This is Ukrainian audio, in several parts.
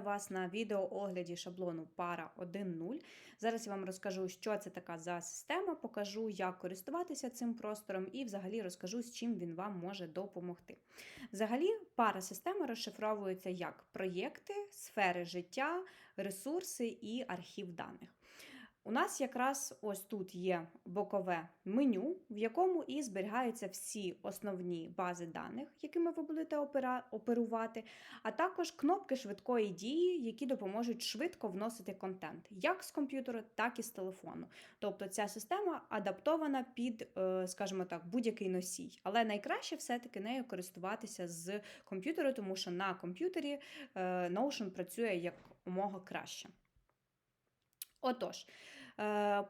Вітаю вас на відеоогляді шаблону Пара 1.0. Зараз я вам розкажу, що це така за система, покажу, як користуватися цим простором, і взагалі розкажу, з чим він вам може допомогти. Взагалі, пара система розшифровується як проєкти, сфери життя, ресурси і архів даних. У нас якраз ось тут є бокове меню, в якому і зберігаються всі основні бази даних, якими ви будете оперувати, а також кнопки швидкої дії, які допоможуть швидко вносити контент як з комп'ютера, так і з телефону. Тобто ця система адаптована під, е, скажімо так, будь-який носій. Але найкраще все-таки нею користуватися з комп'ютера, тому що на комп'ютері е, Notion працює якомога краще. Отож, е,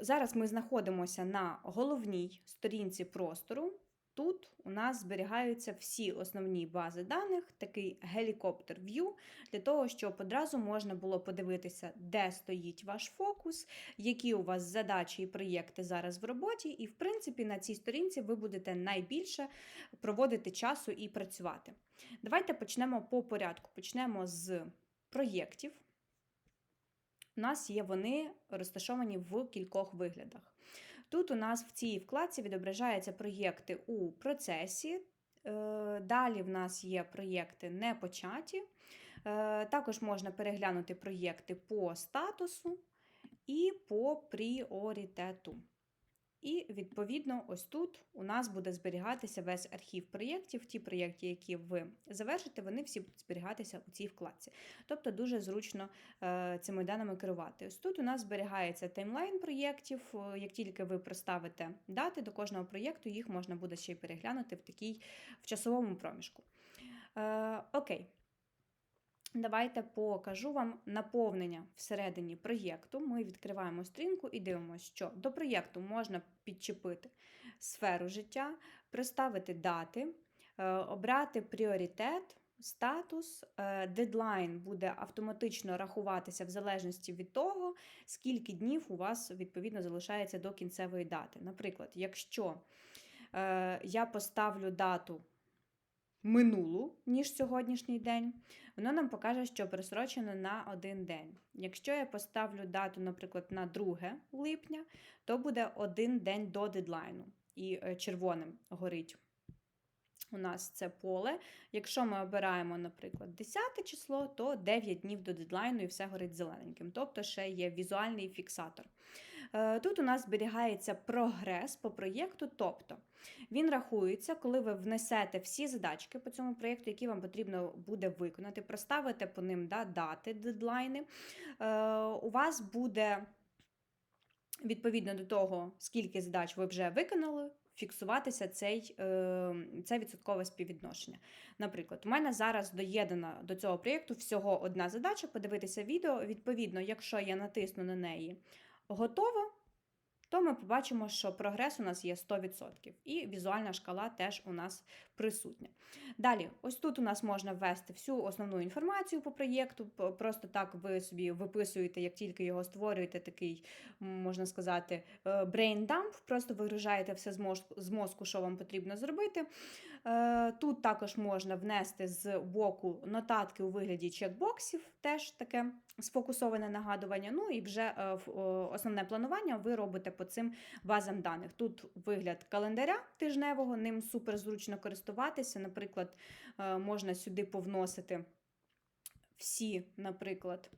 зараз ми знаходимося на головній сторінці простору. Тут у нас зберігаються всі основні бази даних, такий гелікоптер view, для того, щоб одразу можна було подивитися, де стоїть ваш фокус, які у вас задачі і проєкти зараз в роботі. І, в принципі, на цій сторінці ви будете найбільше проводити часу і працювати. Давайте почнемо по порядку. Почнемо з проєктів. У нас є вони розташовані в кількох виглядах. Тут у нас в цій вкладці відображаються проєкти у процесі. е, Далі в нас є проєкти не початі. Е, Також можна переглянути проєкти по статусу і по пріоритету. І, відповідно, ось тут у нас буде зберігатися весь архів проєктів. Ті проєкти, які ви завершите, вони всі будуть зберігатися у цій вкладці. Тобто дуже зручно е, цими даними керувати. Ось тут у нас зберігається таймлайн проєктів. Е, Як тільки ви проставите дати до кожного проєкту, їх можна буде ще й переглянути в такій в часовому проміжку. Е, окей. Давайте покажу вам наповнення всередині проєкту. Ми відкриваємо стрінку і дивимося, що до проєкту можна підчепити сферу життя, проставити дати, е, обрати пріоритет, статус, е, дедлайн буде автоматично рахуватися в залежності від того, скільки днів у вас відповідно залишається до кінцевої дати. Наприклад, якщо е, я поставлю дату минулу, ніж сьогоднішній день, воно нам покаже, що просрочено на один день. Якщо я поставлю дату, наприклад, на 2 липня, то буде один день до дедлайну. І е, червоним горить у нас це поле. Якщо ми обираємо, наприклад, 10 число, то 9 днів до дедлайну і все горить зелененьким. Тобто ще є візуальний фіксатор. Е, Тут у нас зберігається прогрес по проєкту, тобто він рахується, коли ви внесете всі задачки по цьому проєкту, які вам потрібно буде виконати, проставите по ним да, дати, дедлайни. Е, У вас буде. Відповідно до того, скільки задач ви вже виконали, фіксуватися цей, е, це відсоткове співвідношення. Наприклад, у мене зараз доєднана до цього проєкту всього одна задача подивитися відео. Відповідно, якщо я натисну на неї готово, то ми побачимо, що прогрес у нас є 100%. І візуальна шкала теж у нас присутня. Далі, ось тут у нас можна ввести всю основну інформацію по проєкту. Просто так ви собі виписуєте, як тільки його створюєте, такий, можна сказати, е, dump, просто вигружаєте все з мозку, що вам потрібно зробити. Е, Тут також можна внести з боку нотатки у вигляді чекбоксів, теж таке сфокусоване нагадування. Ну і вже е, о, основне планування ви робите по цим базам даних. Тут вигляд календаря тижневого, ним супер зручно користуватися. Наприклад, е, можна сюди повносити всі, наприклад.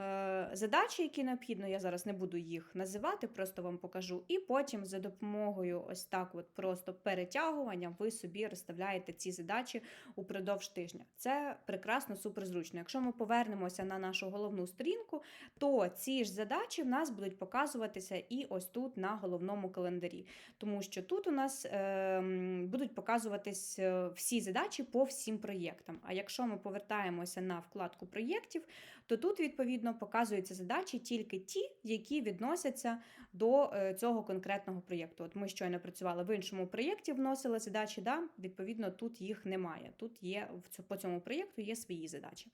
Е, Задачі, які необхідно, я зараз не буду їх називати, просто вам покажу. І потім за допомогою ось так, от просто перетягування, ви собі розставляєте ці задачі упродовж тижня. Це прекрасно, суперзручно. Якщо ми повернемося на нашу головну сторінку, то ці ж задачі в нас будуть показуватися і ось тут на головному календарі. Тому що тут у нас е, будуть показуватись е, всі задачі по всім проєктам. А якщо ми повертаємося на вкладку проєктів, то тут, відповідно, показуються задачі тільки ті, які відносяться до е, цього конкретного проєкту. От ми щойно працювали в іншому проєкті, вносили задачі, да, відповідно, тут їх немає. Тут є по цьому проєкту є свої задачі.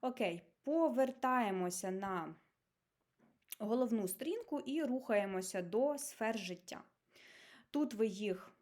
Окей, повертаємося на головну сторінку і рухаємося до сфер життя. Тут ви їх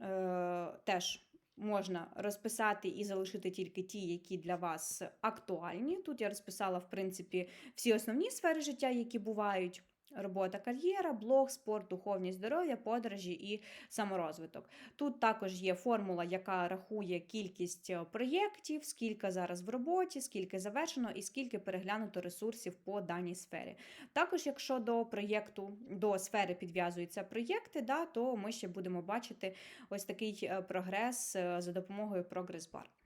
е, теж можна розписати і залишити тільки ті, які для вас актуальні. Тут я розписала, в принципі, всі основні сфери життя, які бувають. Робота, кар'єра, блог, спорт, духовність, здоров'я, подорожі і саморозвиток. Тут також є формула, яка рахує кількість е, проєктів, скільки зараз в роботі, скільки завершено і скільки переглянуто ресурсів по даній сфері. Також, якщо до проєкту, до сфери підв'язуються проєкти, да, то ми ще будемо бачити ось такий е, прогрес е, за допомогою. Е,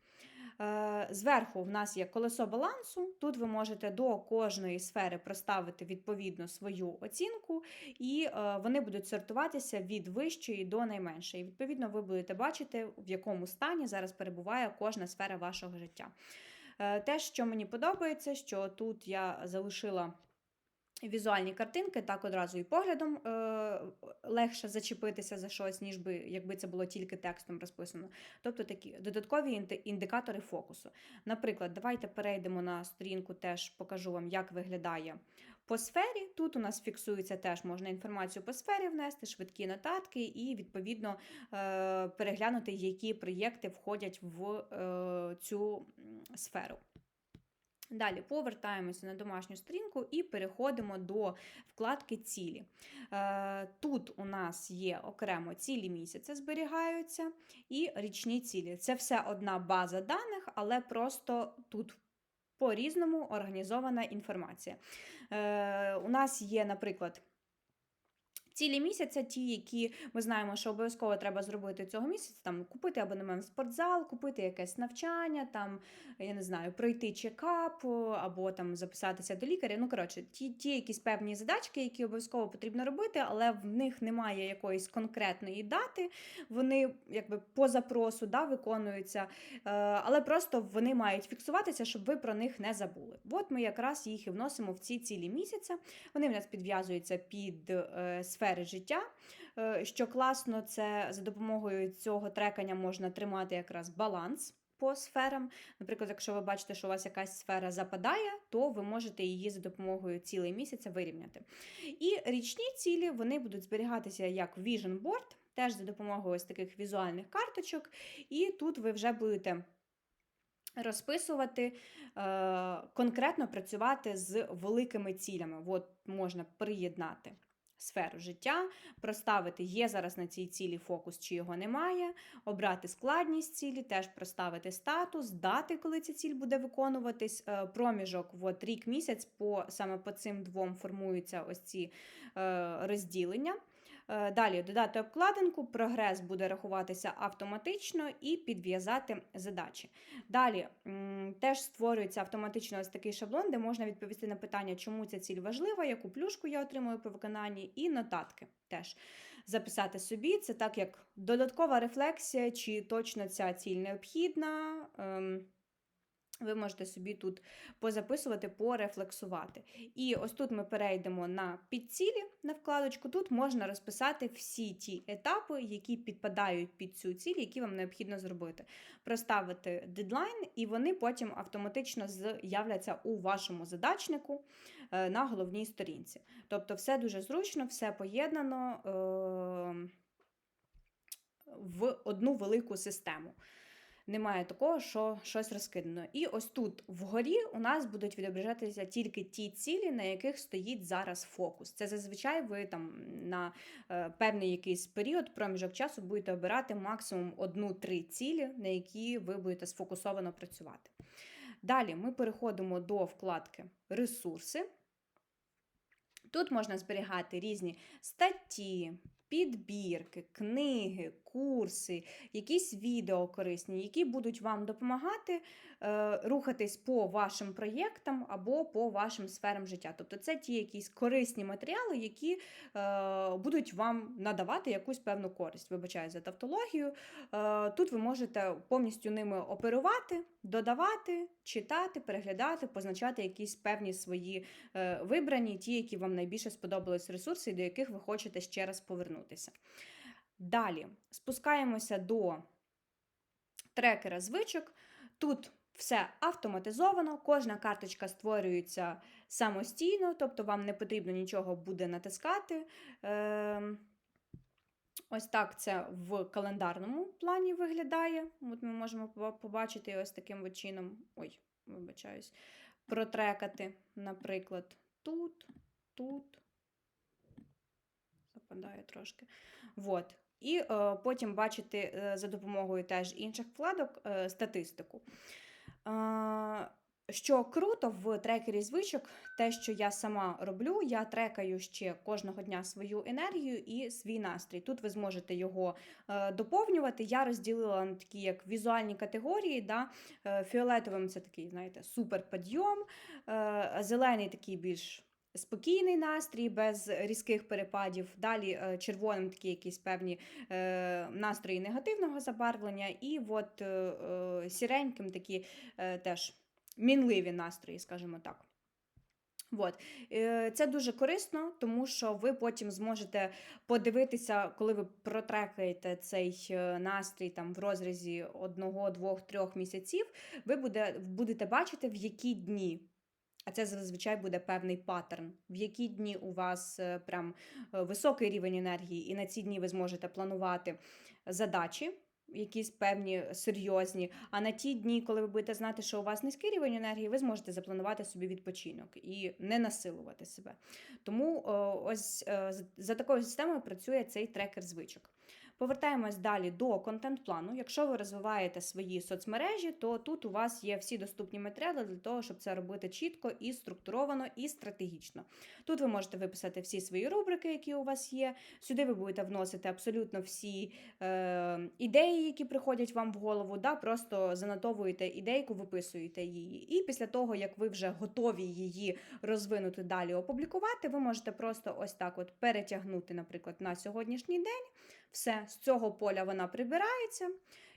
Зверху в нас є колесо балансу. Тут ви можете до кожної сфери проставити відповідно свою оцінку, і е, вони будуть сортуватися від вищої до найменшої. Відповідно, ви будете бачити, в якому стані зараз перебуває кожна сфера вашого життя. Е, Те, що мені подобається, що тут я залишила. Візуальні картинки, так одразу і поглядом е, легше зачепитися за щось, ніж би якби це було тільки текстом розписано. Тобто такі додаткові індикатори фокусу. Наприклад, давайте перейдемо на сторінку, теж покажу вам, як виглядає по сфері. Тут у нас фіксується теж можна інформацію по сфері внести, швидкі нотатки, і відповідно е, переглянути, які проєкти входять в е, цю сферу. Далі повертаємося на домашню сторінку і переходимо до вкладки цілі. Е, Тут у нас є окремо цілі місяця зберігаються і річні цілі. Це все одна база даних, але просто тут по-різному організована інформація. Е, У нас є, наприклад, Цілі місяця, ті, які ми знаємо, що обов'язково треба зробити цього місяця, там купити абонемент в спортзал, купити якесь навчання, там я не знаю, пройти чекап або там записатися до лікаря. Ну коротше, ті, ті якісь певні задачки, які обов'язково потрібно робити, але в них немає якоїсь конкретної дати. Вони якби по запросу да, виконуються, е, але просто вони мають фіксуватися, щоб ви про них не забули. От ми якраз їх і вносимо в ці цілі місяця. Вони в нас підв'язуються під е, сфери життя. Е, Що класно, це за допомогою цього трекання можна тримати якраз баланс. По сферам, наприклад, якщо ви бачите, що у вас якась сфера западає, то ви можете її за допомогою цілий місяця вирівняти. І річні цілі вони будуть зберігатися як Vision Board, теж за допомогою ось таких візуальних карточок. І тут ви вже будете розписувати, е, конкретно працювати з великими цілями. От можна приєднати сферу життя, проставити, є зараз на цій цілі фокус, чи його немає, обрати складність цілі, теж проставити статус, дати, коли ця ціль буде виконуватись, е, проміжок, от рік місяць, по, саме по цим двом формуються ось ці е, розділення. Е, Далі додати обкладинку, прогрес буде рахуватися автоматично і підв'язати задачі. Далі теж створюється автоматично ось такий шаблон, де можна відповісти на питання, чому ця ціль важлива, яку плюшку я отримую по виконанні, і нотатки теж записати собі. Це так як додаткова рефлексія, чи точно ця ціль необхідна. Ви можете собі тут позаписувати, порефлексувати. І ось тут ми перейдемо на підцілі на вкладочку. Тут можна розписати всі ті етапи, які підпадають під цю ціль, які вам необхідно зробити. Проставити дедлайн, і вони потім автоматично з'являться у вашому задачнику е, на головній сторінці. Тобто, все дуже зручно, все поєднано е, в одну велику систему. Немає такого, що щось розкидано. І ось тут вгорі у нас будуть відображатися тільки ті цілі, на яких стоїть зараз фокус. Це зазвичай ви там на е, певний якийсь період, проміжок часу будете обирати максимум одну-три цілі, на які ви будете сфокусовано працювати. Далі ми переходимо до вкладки Ресурси. Тут можна зберігати різні статті, підбірки, книги, курси, якісь відео корисні, які будуть вам допомагати е, рухатись по вашим проєктам або по вашим сферам життя. Тобто це ті якісь корисні матеріали, які е, будуть вам надавати якусь певну користь. Вибачаю за тавтологію. Е, тут ви можете повністю ними оперувати, додавати, читати, переглядати, позначати якісь певні свої е, вибрані, ті, які вам найбільше сподобались ресурси, до яких ви хочете ще раз повернутися. Далі спускаємося до трекера звичок. Тут все автоматизовано, кожна карточка створюється самостійно, тобто вам не потрібно нічого буде натискати. Е Ось так це в календарному плані виглядає. От ми можемо побачити ось таким чином. Ой, вибачаюсь. Протрекати, наприклад, тут, тут. Западає трошки. Вот. І е, потім бачити е, за допомогою теж інших вкладок е, статистику. Е, що круто в трекері звичок, те, що я сама роблю, я трекаю ще кожного дня свою енергію і свій настрій. Тут ви зможете його е, доповнювати. Я розділила на такі як візуальні категорії. Да? Е, фіолетовим це такий, знаєте, супер підйом, е, зелений такий більш. Спокійний настрій без різких перепадів. Далі е, червоним такі якісь певні е, настрої негативного забарвлення, і от е, сіреньким такі теж мінливі настрої, скажімо так. От. Це дуже корисно, тому що ви потім зможете подивитися, коли ви протрекаєте цей настрій там в розрізі одного, двох, трьох місяців, ви буде, будете бачити, в які дні. А це зазвичай буде певний паттерн, в які дні у вас е, прям е, високий рівень енергії, і на ці дні ви зможете планувати задачі, якісь певні серйозні. А на ті дні, коли ви будете знати, що у вас низький рівень енергії, ви зможете запланувати собі відпочинок і не насилувати себе. Тому ось е, за такою системою працює цей трекер звичок. Повертаємось далі до контент-плану. Якщо ви розвиваєте свої соцмережі, то тут у вас є всі доступні матеріали для того, щоб це робити чітко і структуровано, і стратегічно. Тут ви можете виписати всі свої рубрики, які у вас є. Сюди ви будете вносити абсолютно всі е, ідеї, які приходять вам в голову. Да? Просто занотовуєте ідейку, виписуєте її. І після того, як ви вже готові її розвинути далі, опублікувати, ви можете просто ось так от перетягнути, наприклад, на сьогоднішній день. Все, з цього поля вона прибирається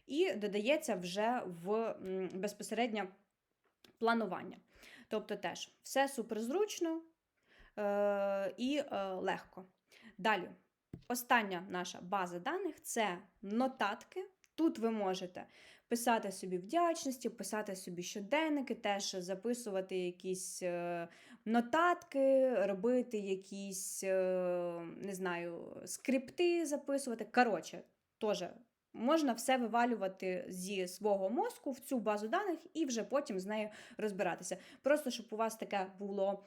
і додається вже в м, безпосередньо планування. Тобто теж все суперзручно е- і е- легко. Далі, остання наша база даних це нотатки. Тут ви можете писати собі вдячності, писати собі щоденники, теж записувати якісь е, нотатки, робити якісь, е, не знаю, скрипти записувати. Коротше, теж можна все вивалювати зі свого мозку в цю базу даних і вже потім з нею розбиратися. Просто щоб у вас таке було,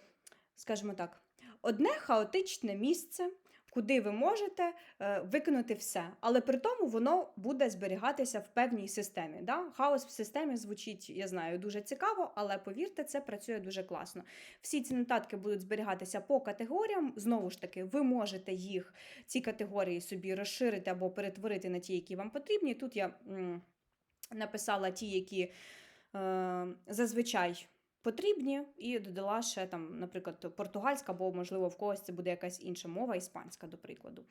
скажімо так, одне хаотичне місце. Куди ви можете е, викинути все, але при тому воно буде зберігатися в певній системі. Да? Хаос в системі звучить, я знаю, дуже цікаво, але повірте, це працює дуже класно. Всі ці нотатки будуть зберігатися по категоріям. Знову ж таки, ви можете їх, ці категорії собі розширити або перетворити на ті, які вам потрібні. Тут я м, написала ті, які е, зазвичай. Потрібні і додала ще там, наприклад, португальська, або, можливо, в когось це буде якась інша мова, іспанська, до прикладу.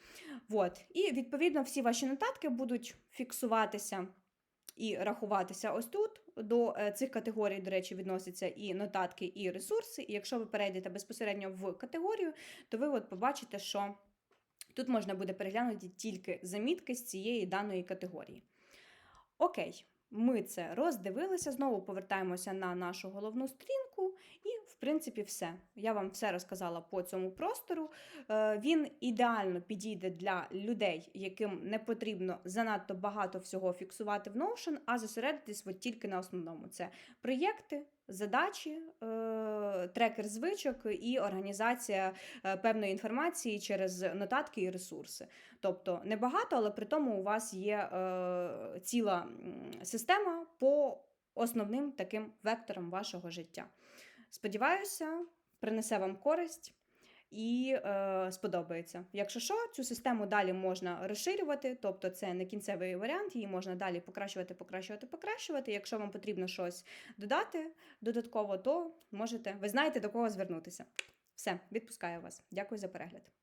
Вот. І відповідно всі ваші нотатки будуть фіксуватися і рахуватися ось тут. До е, цих категорій, до речі, відносяться і нотатки, і ресурси. І якщо ви перейдете безпосередньо в категорію, то ви от побачите, що тут можна буде переглянути тільки замітки з цієї даної категорії. Окей, ми це роздивилися. Знову повертаємося на нашу головну стрінку і, принципі, все. Я вам все розказала по цьому простору. Е, Він ідеально підійде для людей, яким не потрібно занадто багато всього фіксувати в Notion, а зосередитись от тільки на основному: це проєкти. Задачі, е, трекер звичок і організація е, певної інформації через нотатки і ресурси. Тобто небагато, але при тому у вас є ціла система по основним таким векторам вашого життя. Сподіваюся, принесе вам користь і е, сподобається. Якщо що, цю систему далі можна розширювати, тобто це не кінцевий варіант, її можна далі покращувати, покращувати, покращувати. Якщо вам потрібно щось додати додатково, то можете, ви знаєте до кого звернутися. Все, відпускаю вас. Дякую за перегляд.